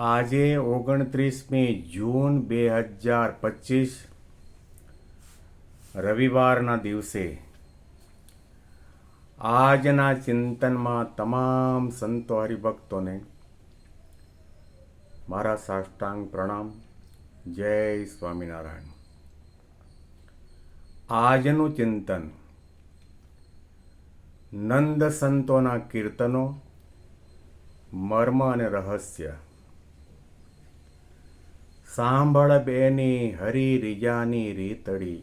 આજે ઓગણત્રીસમી જૂન બે હજાર પચીસ, રવિવારના દિવસે આજના ચિંતનમાં તમામ સંતો હરિભક્તોને મારા સાષ્ટાંગ પ્રણામ. જય સ્વામિનારાયણ. આજનું ચિંતન નંદ સંતોના કીર્તનો, મર્મ અને રહસ્ય સાંભળ બેની હરી રીજાની રીતડી.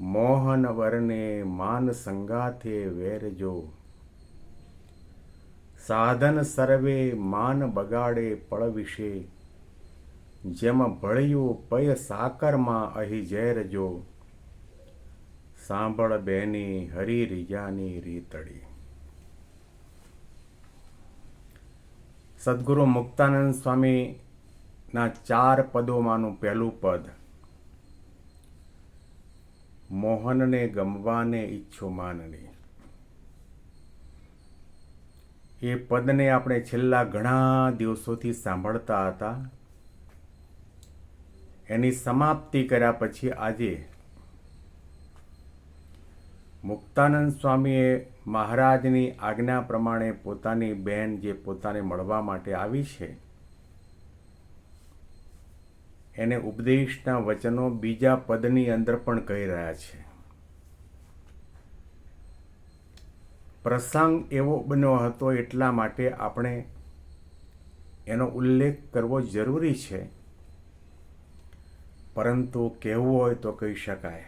મોહન વરને માન સંગાથે વેરજો. સાધન સર્વે માન બગાડે પળ વિશે જેમ ભળ્યું પય સાકરમાં અહીં ઝેરજો. સાંભળ બેની હરી રીજાની રીતડી. સદગુરુ મુક્તાનંદ સ્વામીના ચાર પદોમાંનું પહેલું પદ. મોહનને ગમવાને ઈચ્છો માનને. એ પદને આપણે છેલ્લા ઘણા દિવસોથી સાંભળતા હતા. એની સમાપ્તિ કર્યા પછી આજે મુક્તાનંદ સ્વામીએ મહારાજની આજ્ઞા પ્રમાણે પોતાની બેન જે પોતાને મળવા માટે આવી છે એને ઉપદેશના વચનો બીજા પદની અંદર પણ કહી રહ્યા છે. પ્રસંગ એવો બન્યો હતો એટલા માટે આપણે એનો ઉલ્લેખ કરવો જરૂરી છે. પરંતુ કહેવું હોય તો કહી શકાય.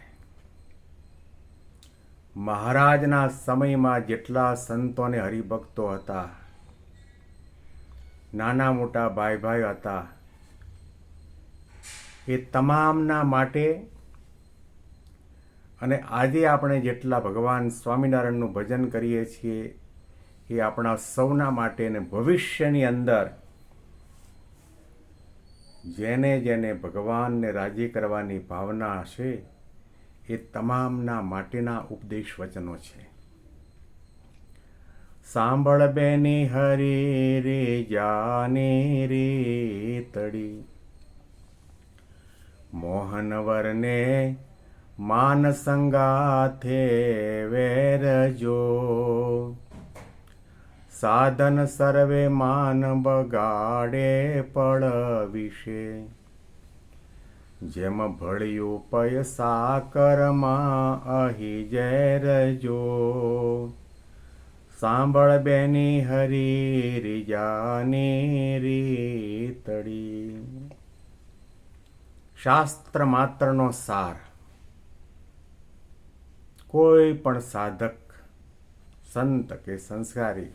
મહારાજના સમયમાં જેટલા સંતો અને હરિભક્તો હતા, નાના મોટા ભાઈ ભાઈ હતા એ તમામના માટે અને આજે આપણે જેટલા ભગવાન સ્વામિનારાયણનું ભજન કરીએ છીએ, એ આપણા સૌના માટે ને ભવિષ્યની અંદર જેને જેને ભગવાનને રાજી કરવાની ભાવના હશે, એ તમામના માટેના ઉપદેશ વચનો છે. સાંભળ બેની હરી રે, જાની રે તડી. મોહનવરને માન સંગાથે વેરજો. સાધન સર્વે માન બગાડે પળ વિશે જેમ ભળ્યું પય સાકરમાં અહીં ઝેરજો સાંભળ બેની હરી રીજાની રીતડી શાસ્ત્ર માત્રનો સાર. કોઈ પણ સાધક, સંત કે સંસ્કારી,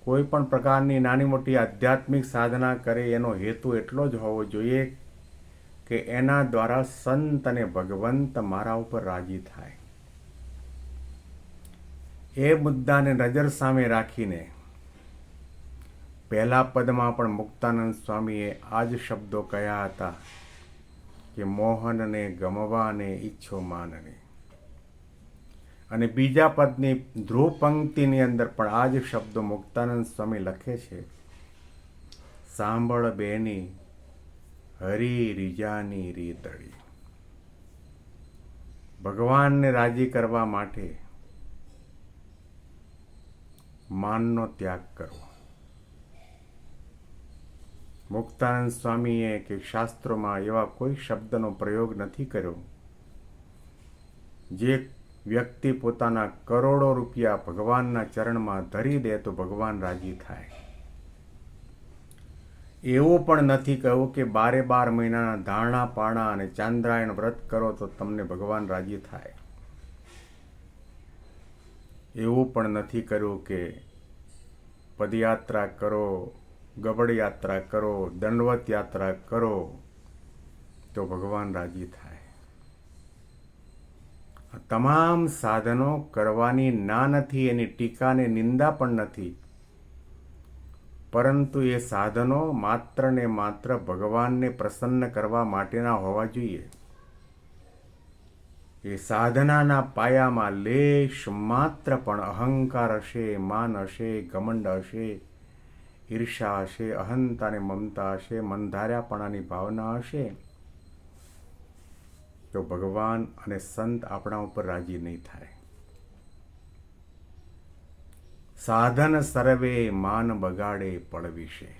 કોઈ પણ પ્રકારની નાની મોટી આધ્યાત્મિક સાધના કરે, એનો હેતુ એટલો જ હોવો જોઈએ કે એના દ્વારા સંત અને ભગવંત મારા ઉપર રાજી થાય. એ મુદ્દાને નજર સામે રાખીને પહેલા પદમાં પણ મુક્તાનંદ સ્વામીએ આ જ શબ્દો કહ્યા હતા કે મોહનને ગમવાને ઈચ્છો માનને. અને બીજા પદની ધ્રુવ પંક્તિની અંદર પણ આ જ શબ્દો મુક્તાનંદ સ્વામી લખે છે. સાંભળ બેની, હરી રીજાની રીતળી. ભગવાનને રાજી કરવા માટે માનનો ત્યાગ કરવો. મુક્તાનંદ સ્વામીએ કે શાસ્ત્રોમાં એવા કોઈ શબ્દનો પ્રયોગ નથી કર્યો. જે વ્યક્તિ પોતાના કરોડો રૂપિયા ભગવાનના ચરણમાં ધરી દે તો ભગવાન રાજી થાય. એવું પણ નથી કહ્યું કે બારે બાર મહિનાના ધારણા પાણા અને ચાંદ્રાયણ વ્રત કરો તો તમને ભગવાન રાજી થાય. એવું પણ નથી કર્યું કે પદયાત્રા કરો ગબડ યાત્રા કરો દંડવત યાત્રા કરો, તો ભગવાન રાજી થાય. તમામ સાધનો કરવાની ના નથી, એની ટીકા ને નિંદા પણ નથી. પરંતુ એ સાધનો માત્ર ને માત્ર ભગવાનને પ્રસન્ન કરવા માટેના હોવા જોઈએ. એ સાધનાના પાયામાં લેશ માત્ર પણ અહંકાર હશે, માન હશે, ઘમંડ હશે ઈર્ષા હશે અહંતા અને મમતા હશે મનધાર્યાપણાની ભાવના હશે? તો ભગવાન અને સંત આપણા ઉપર રાજી નહીં થાય. સાધન સર્વે માન બગાડે પડવિશે.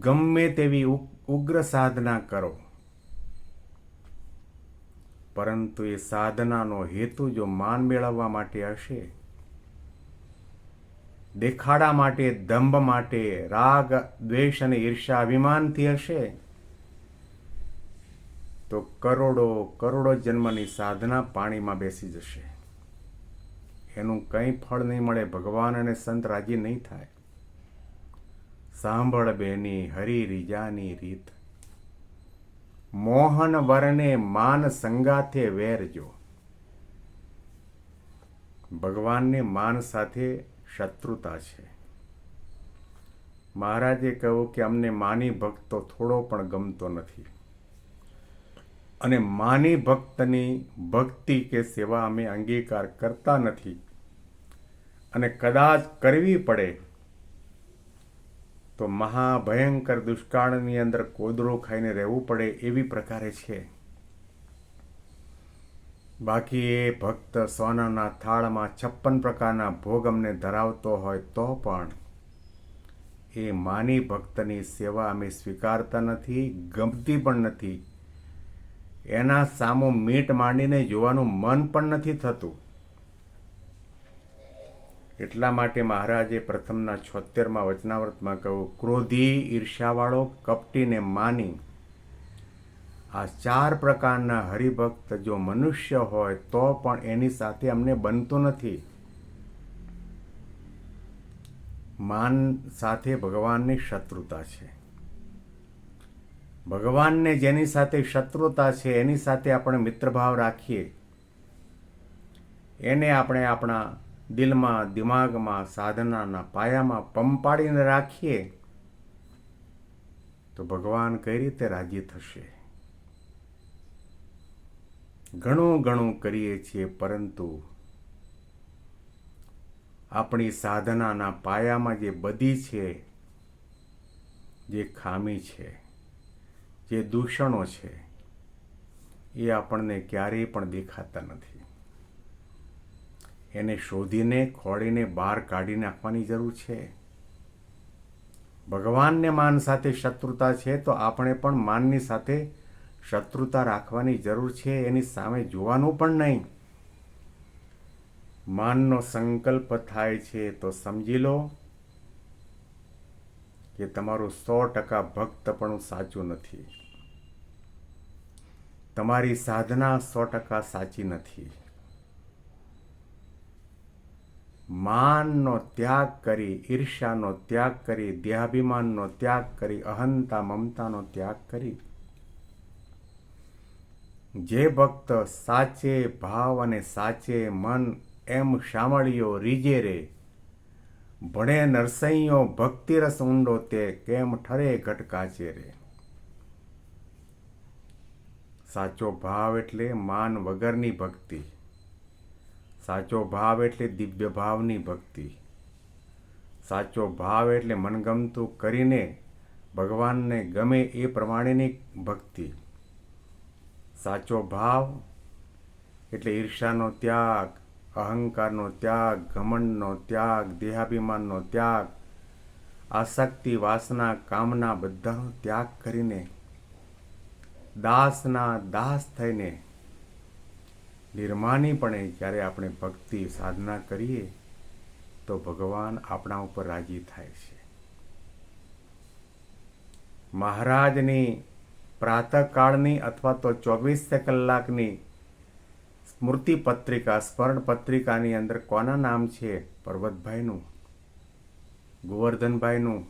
ગમે તેવી ઉગ્ર સાધના કરો. પરંતુ એ સાધનાનો હેતુ જો માન મેળવવા માટે હશે દેખાડા માટે, દંભ માટે, રાગ, દ્વેષ અને ઈર્ષા અભિમાનથી હશે? તો કરોડો કરોડો જન્મની સાધના પાણીમાં બેસી જશે. એનું કંઈ ફળ નહીં મળે, ભગવાન અને સંત રાજી નહીં થાય. સાંભળ બેની, હરી રીજાની રીત. મોહન વરને માન સંગાથે વેરજો. ભગવાનને માન સાથે શત્રુતા છે. મહારાજે કહ્યું કે અમને માની ભક્ત થોડો પણ ગમતો નથી. અને માની ભક્તની ભક્તિ કે સેવા અમે અંગીકાર કરતા નથી. અને કદાચ કરવી પડે તો મહાભયંકર દુષ્કાળની અંદર કોદરો ખાઈને રહેવું પડે એવી પ્રકારે છે. બાકી એ ભક્ત સોનાના થાળમાં છપ્પન પ્રકારના ભોગ અમને ધરાવતો હોય તો પણ એ માની ભક્તની સેવા અમે સ્વીકારતા નથી, ગમતી પણ નથી. એના સામું મીટ માંડીને જોવાનું મન પણ નથી થતું. એટલા માટે મહારાજે પ્રથમના છોતેરમાં વચનાવ્રતમાં કહ્યું, ક્રોધી ઈર્ષ્યાવાળો, કપટીને માની આ ચાર પ્રકારના હરિભક્ત જો મનુષ્ય હોય, તો પણ એની સાથે અમને બનતું નથી. માન સાથે ભગવાનની શત્રુતા છે. ભગવાનને જેની સાથે શત્રુતા છે, એની સાથે આપણે મિત્રભાવ રાખીએ. એને આપણે આપણા દિલમાં, દિમાગમાં, સાધનાના પાયામાં પંપાડીને રાખીએ, તો ભગવાન કઈ રીતે રાજી થશે? ઘણું ઘણું કરીએ છીએ, પરંતુ આપણી સાધનાના પાયામાં જે બધી છે, જે ખામી છે, જે દૂષણો છે, એ આપણને ક્યારેય પણ દેખાતા નથી. એને શોધીને, ખોળીને, બહાર કાઢી નાખવાની જરૂર છે. ભગવાનને માન સાથે શત્રુતા છે, તો આપણે પણ માનની સાથે શત્રુતા રાખવાની જરૂર છે, એની સામે જોવાનું પણ નહીં. માનનો સંકલ્પ થાય છે તો સમજી લો કે તમારું સો ટકા ભક્તપણું સાચું નથી. તમારી સાધના સો ટકા સાચી નથી. માનનો ત્યાગ કરી, ઈર્ષ્યાનો ત્યાગ કરી, દેહાભિમાનનો ત્યાગ કરી, અહંતા મમતાનો ત્યાગ કરી જે ભક્ત સાચે ભાવ અને સાચે મન એમ શામળિયો રીજે રે. ભણે નરસૈયો ભક્તિરસ ઊંડો તે કેમ ઠરે ઘટકાચે રે. સાચો ભાવ એટલે માન વગરની ભક્તિ. સાચો ભાવ એટલે દિવ્ય ભાવની ભક્તિ. સાચો ભાવ એટલે મનગમતું કરીને ભગવાનને ગમે એ પ્રમાણેની ભક્તિ. સાચો ભાવ એટલે ઈર્ષાનો ત્યાગ, અહંકારનો ત્યાગ, ઘમંડનો ત્યાગ, દેહાભિમાનનો ત્યાગ, આસક્તિ, વાસના, કામના બધાનો ત્યાગ કરીને, દાસના દાસ થઈને નિર્માનીપણે જ્યારે આપણે ભક્તિ સાધના કરીએ, તો ભગવાન આપણા ઉપર રાજી થાય છે. મહારાજની પ્રાતઃકાળની અથવા તો ચોવીસ કલાકની સ્મૃતિ પત્રિકા, સ્મરણ પત્રિકાની અંદર કોના નામ છે? પર્વતભાઈનું, ગોવર્ધનભાઈનું,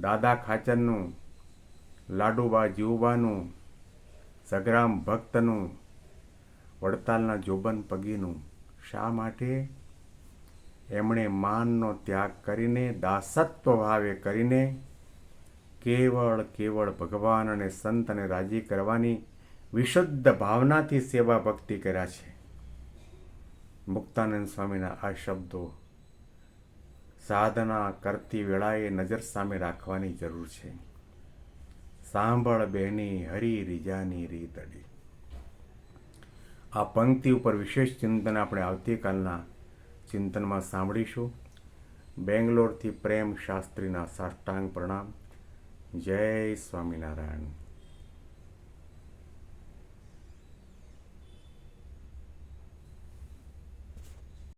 દાદા ખાચરનું, લાડુબા જીવબાનું, સગરામ ભક્તનું, વડતાલના જોબન પગીનું. શા માટે? એમણે માનનો ત્યાગ કરીને, દાસત્વ ભાવે કરીને કેવળ કેવળ ભગવાન અને સંતને રાજી કરવાની વિશુદ્ધ ભાવનાથી સેવા ભક્તિ કર્યા છે. મુક્તાનંદ સ્વામીના આ શબ્દો સાધના કરતી વેળાએ નજર સામે રાખવાની જરૂર છે. સાંભળ બહેની હરી રીજાની રીતડી આ પંક્તિ ઉપર વિશેષ ચિંતન આપણે આવતીકાલના ચિંતનમાં સાંભળીશું. બેંગ્લોરથી પ્રેમ શાસ્ત્રીના સાષ્ટાંગ પ્રણામ. જય સ્વામિનારાયણ